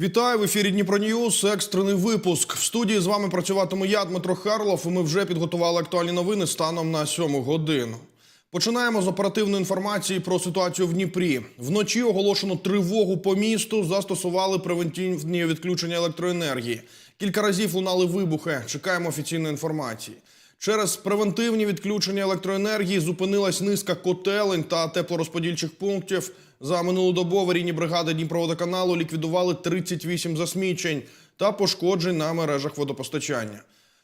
Вітаю в ефірі Дніпро Ньюс. Екстрений випуск. В студії з вами працюватиму я, Дмитро Харлов. І ми вже підготували актуальні новини станом на 7 годину. Починаємо з оперативної інформації про ситуацію в Дніпрі. Вночі оголошено тривогу по місту. Застосували превентивні відключення електроенергії. Кілька разів лунали вибухи. Чекаємо офіційної інформації. Через превентивні відключення електроенергії зупинилась низка котелень та теплорозподільчих пунктів. За минулу добу аварійні бригади Дніпроводоканалу ліквідували 38 засмічень та пошкоджень на мережах водопостачання.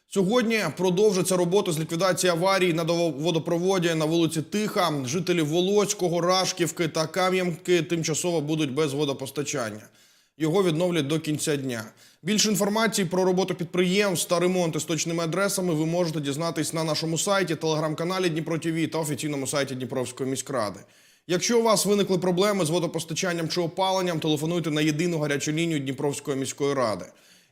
Сьогодні продовжиться робота з ліквідації аварій на водопроводі на вулиці Тиха. Жителі Волоцького, Рашківки та Кам'янки тимчасово будуть без водопостачання. Його відновлять до кінця дня. Більше інформації про роботу підприємств та ремонти з точними адресами ви можете дізнатись на нашому сайті, телеграм-каналі Дніпро ТВ та офіційному сайті Дніпровської міськради. Якщо у вас виникли проблеми з водопостачанням чи опаленням, телефонуйте на єдину гарячу лінію Дніпровської міської ради.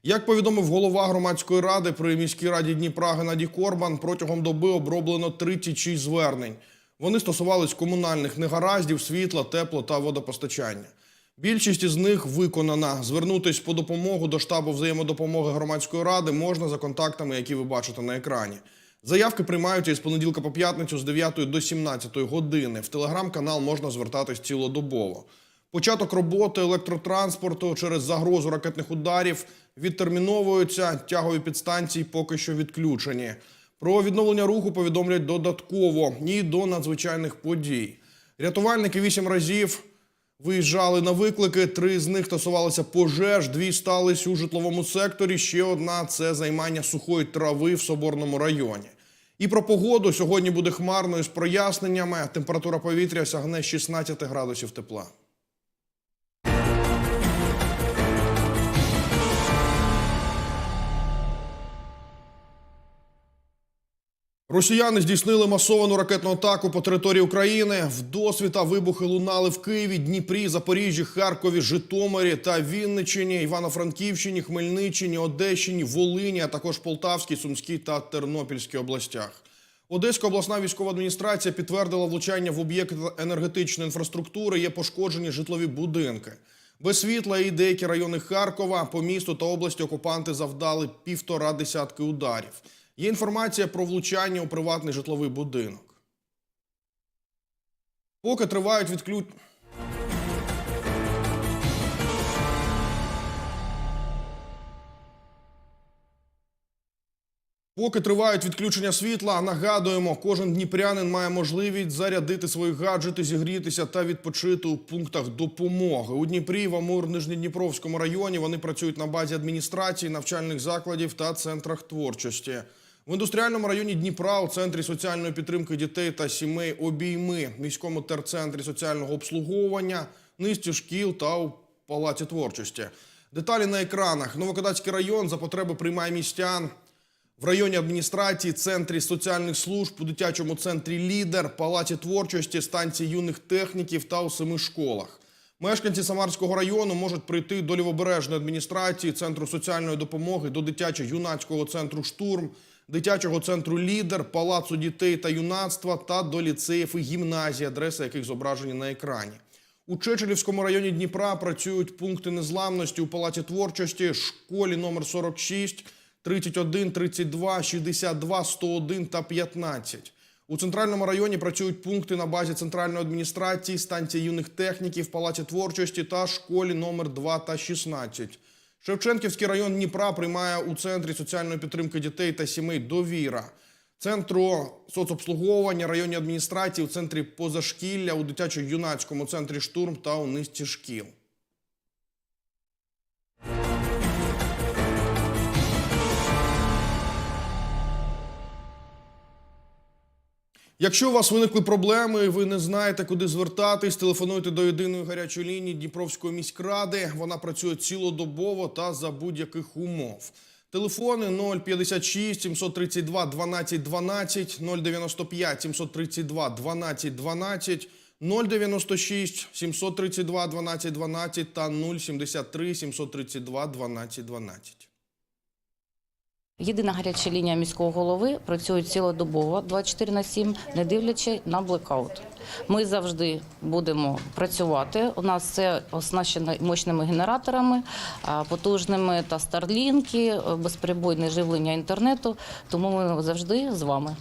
Як повідомив голова громадської ради при міській раді Дніпра Геннадій Корбан, протягом доби оброблено 36 звернень. Вони стосувались комунальних негараздів, світла, тепло та водопостачання. Більшість із них виконана. Звернутись по допомогу до штабу взаємодопомоги громадської ради можна за контактами, які ви бачите на екрані. Заявки приймаються із понеділка по п'ятницю з 9 до 17 години. В телеграм-канал можна звертатись цілодобово. Початок роботи електротранспорту через загрозу ракетних ударів відтерміновуються. Тягові підстанції поки що відключені. Про відновлення руху повідомлять додатково і до надзвичайних подій. Рятувальники вісім разів виїжджали на виклики. Три з них стосувалися пожеж, дві стались у житловому секторі. Ще одна це займання сухої трави в Соборному районі. І про погоду сьогодні буде хмарною з проясненнями. Температура повітря сягне 16 градусів тепла. Росіяни здійснили масовану ракетну атаку по території України. Вдосвіта вибухи лунали в Києві, Дніпрі, Запоріжжі, Харкові, Житомирі та Вінниччині, Івано-Франківщині, Хмельниччині, Одещині, Волині, а також Полтавській, Сумській та Тернопільській областях. Одеська обласна військова адміністрація підтвердила влучання в об'єкт енергетичної інфраструктури. Є пошкоджені житлові будинки. Без світла і деякі райони Харкова по місту та області окупанти завдали півтора десятки ударів. Є інформація про влучання у приватний житловий будинок. Поки тривають відключ... Поки тривають відключення світла, нагадуємо, кожен дніпрянин має можливість зарядити свої гаджети, зігрітися та відпочити у пунктах допомоги. У Дніпрі, в Амур, Нижньодніпровському районі вони працюють на базі адміністрації, навчальних закладів та центрах творчості. В індустріальному районі Дніпра у центрі соціальної підтримки дітей та сімей обійми, міському терцентрі соціального обслуговування, низці шкіл та у палаці творчості. Деталі на екранах. Новокодацький район за потреби приймає містян. В районі адміністрації, центрі соціальних служб, у дитячому центрі Лідер, палаці творчості, станції юних техніків та у семи школах. Мешканці Самарського району можуть прийти до лівобережної адміністрації, центру соціальної допомоги, до дитячо-юнацького центру Штурм, дитячого центру Лідер, палацу дітей та юнацтва та до ліцеїв і гімназій, адреси яких зображені на екрані. У Чечелівському районі Дніпра працюють пункти незламності у палаці творчості, школі номер 46, 31, 32, 62, 101 та 15. У центральному районі працюють пункти на базі центральної адміністрації, станції юних техніків, палаці творчості та школі номер 2 та 16. Шевченківський район Дніпра приймає у центрі соціальної підтримки дітей та сімей довіра. Центру соцобслуговування, районній адміністрації, у центрі позашкілля, у дитячо-юнацькому центрі штурм та у низці шкіл. Якщо у вас виникли проблеми, ви не знаєте, куди звертатись, телефонуйте до єдиної гарячої лінії Дніпровської міськради. Вона працює цілодобово та за будь-яких умов. Телефони 056 732 12 12, 095 732 12 12, 096 732 12 12 та 073 732 12 12. Єдина гаряча лінія міського голови працює цілодобово 24 на 7, не дивлячись на блекаут. Ми завжди будемо працювати. У нас це оснащено мощними генераторами, потужними та старлінки, е, безперебойне живлення інтернету. Тому ми завжди з вами.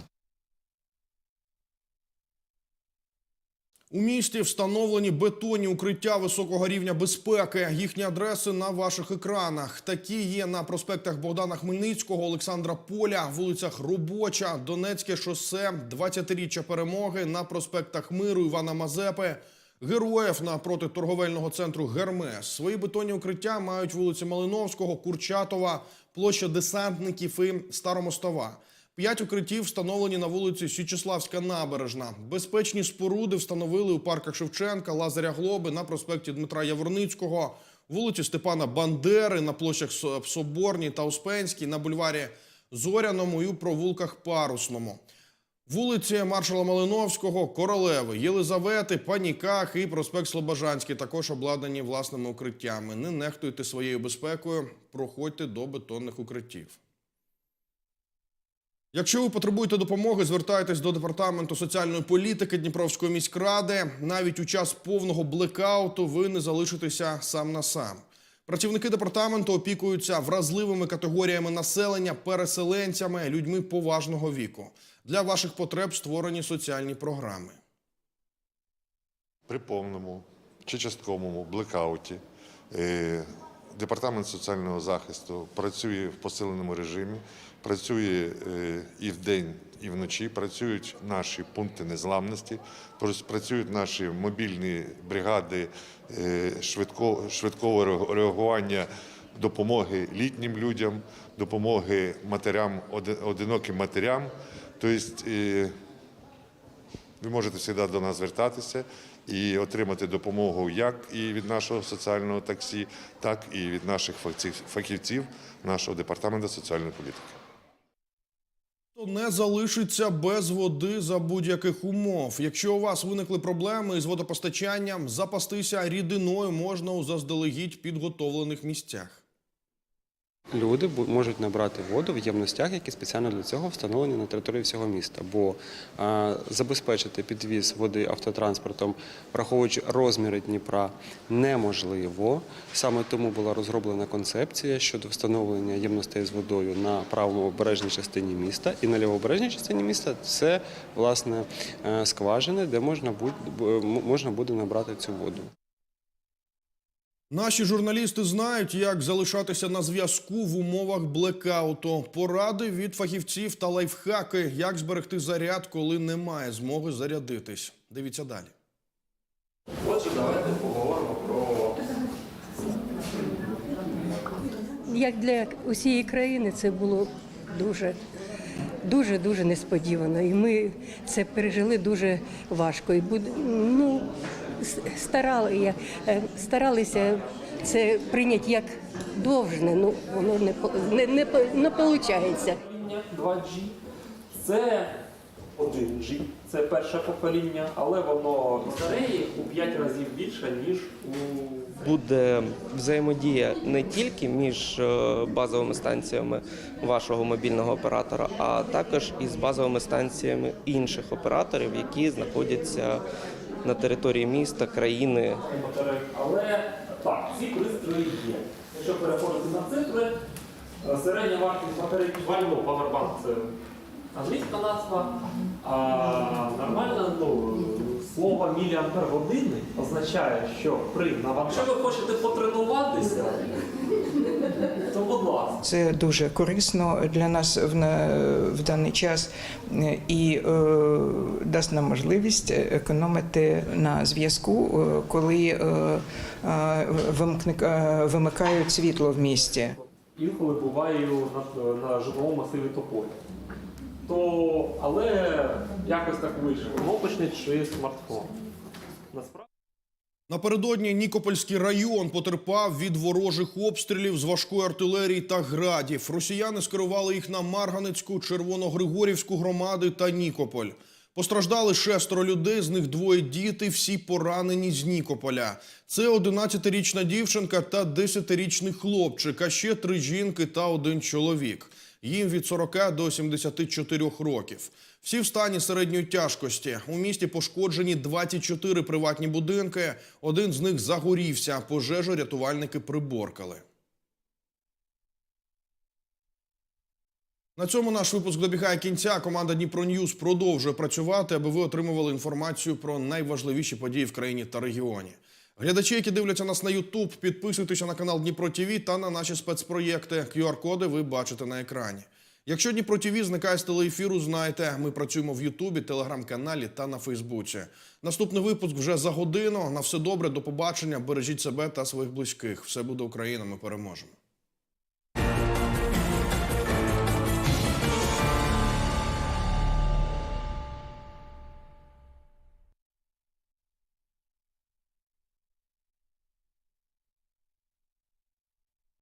У місті встановлені бетонні укриття високого рівня безпеки. Їхні адреси на ваших екранах. Такі є на проспектах Богдана Хмельницького, Олександра Поля, вулицях Робоча, Донецьке шосе, 20-річчя перемоги на проспектах Миру Івана Мазепи. Героїв напроти торговельного центру Гермес. Свої бетонні укриття мають вулиці Малиновського, Курчатова, площа десантників і Старомостова. П'ять укриттів встановлені на вулиці Січеславська набережна. Безпечні споруди встановили у парках Шевченка, Лазаря Глоби на проспекті Дмитра Яворницького, вулиці Степана Бандери, на площах Соборній та Успенській, на бульварі Зоряному і у провулках Парусному. Вулиці маршала Малиновського, Королеви, Єлизавети, Паніках і проспект Слобожанський також обладнані власними укриттями. Не нехтуйте своєю безпекою, проходьте до бетонних укриттів. Якщо ви потребуєте допомоги, звертайтесь до департаменту соціальної політики Дніпровської міськради. Навіть у час повного блекауту ви не залишитеся сам на сам. Працівники департаменту опікуються вразливими категоріями населення, переселенцями, людьми поважного віку. Для ваших потреб створені соціальні програми. При повному чи частковому блекауті е, Департамент соціального захисту працює в посиленому режимі, працює е, і вдень, і вночі. Працюють наші пункти незламності, працюють наші мобільні бригади е, швидко, швидкого реагування допомоги літнім людям, допомоги матерям, одиноким матерям. Тобто, е, ви можете завжди до нас звертатися і отримати допомогу як і від нашого соціального таксі, так і від наших фахівців нашого департаменту соціальної політики. Не залишиться без води за будь-яких умов. Якщо у вас виникли проблеми з водопостачанням, запастися рідиною можна у заздалегідь підготовлених місцях. Люди можуть набрати воду в ємностях, які спеціально для цього встановлені на території всього міста. Бо а, забезпечити підвіз води автотранспортом, враховуючи розміри Дніпра, неможливо. Саме тому була розроблена концепція щодо встановлення ємностей з водою на правобережній частині міста. І на лівобережній частині міста це власне е, скважини, де можна буде набрати цю воду. Наші журналісти знають, як залишатися на зв'язку в умовах блекауту. Поради від фахівців та лайфхаки, як зберегти заряд, коли немає змоги зарядитись. Дивіться далі. Отже, давайте поговоримо про як для усієї країни це було дуже, дуже, дуже несподівано. І ми це пережили дуже важко. І буд- ну, старали, е, старалися це прийняти як довжне, ну воно не по- не, не, не виходить. 2G. Це 1G, це перше покоління, але воно батареї у 5 разів більше, ніж у буде взаємодія не тільки між е, базовими станціями вашого мобільного оператора, а також із базовими станціями інших операторів, які знаходяться на території міста, країни. Але так, ці пристрої є. Якщо переходити на цифри, е, середня вартість батареї вальну павербанк – це англійська назва, а нормальна ну, слово міліампер години означає, що при навантаженні. Якщо ви хочете потренуватися, то будь ласка. Це дуже корисно для нас в, в даний час і е, дасть нам можливість економити на зв'язку, е, коли е, е, вимкни- е, вимикають світло в місті. інколи буваю на, на житловому масиві Тополя. То, але якось так вийшло. Кнопочний чи смартфон. Насправді. Напередодні Нікопольський район потерпав від ворожих обстрілів з важкої артилерії та градів. Росіяни скерували їх на Марганецьку, Червоногригорівську громади та Нікополь. Постраждали шестеро людей, з них двоє діти, всі поранені з Нікополя. Це 11-річна дівчинка та 10-річний хлопчик, а ще три жінки та один чоловік. Їм від 40 до 74 років. Всі в стані середньої тяжкості. У місті пошкоджені 24 приватні будинки. Один з них загорівся. Пожежу рятувальники приборкали. На цьому наш випуск добігає кінця. Команда Дніпро Ньюз продовжує працювати, аби ви отримували інформацію про найважливіші події в країні та регіоні. Глядачі, які дивляться нас на YouTube, підписуйтеся на канал Дніпро ТВ та на наші спецпроєкти. QR-коди ви бачите на екрані. Якщо Дніпро ТВ зникає з телеефіру, знайте, ми працюємо в Ютубі, телеграм-каналі та на Фейсбуці. Наступний випуск вже за годину. На все добре, до побачення. Бережіть себе та своїх близьких. Все буде Україна. Ми переможемо.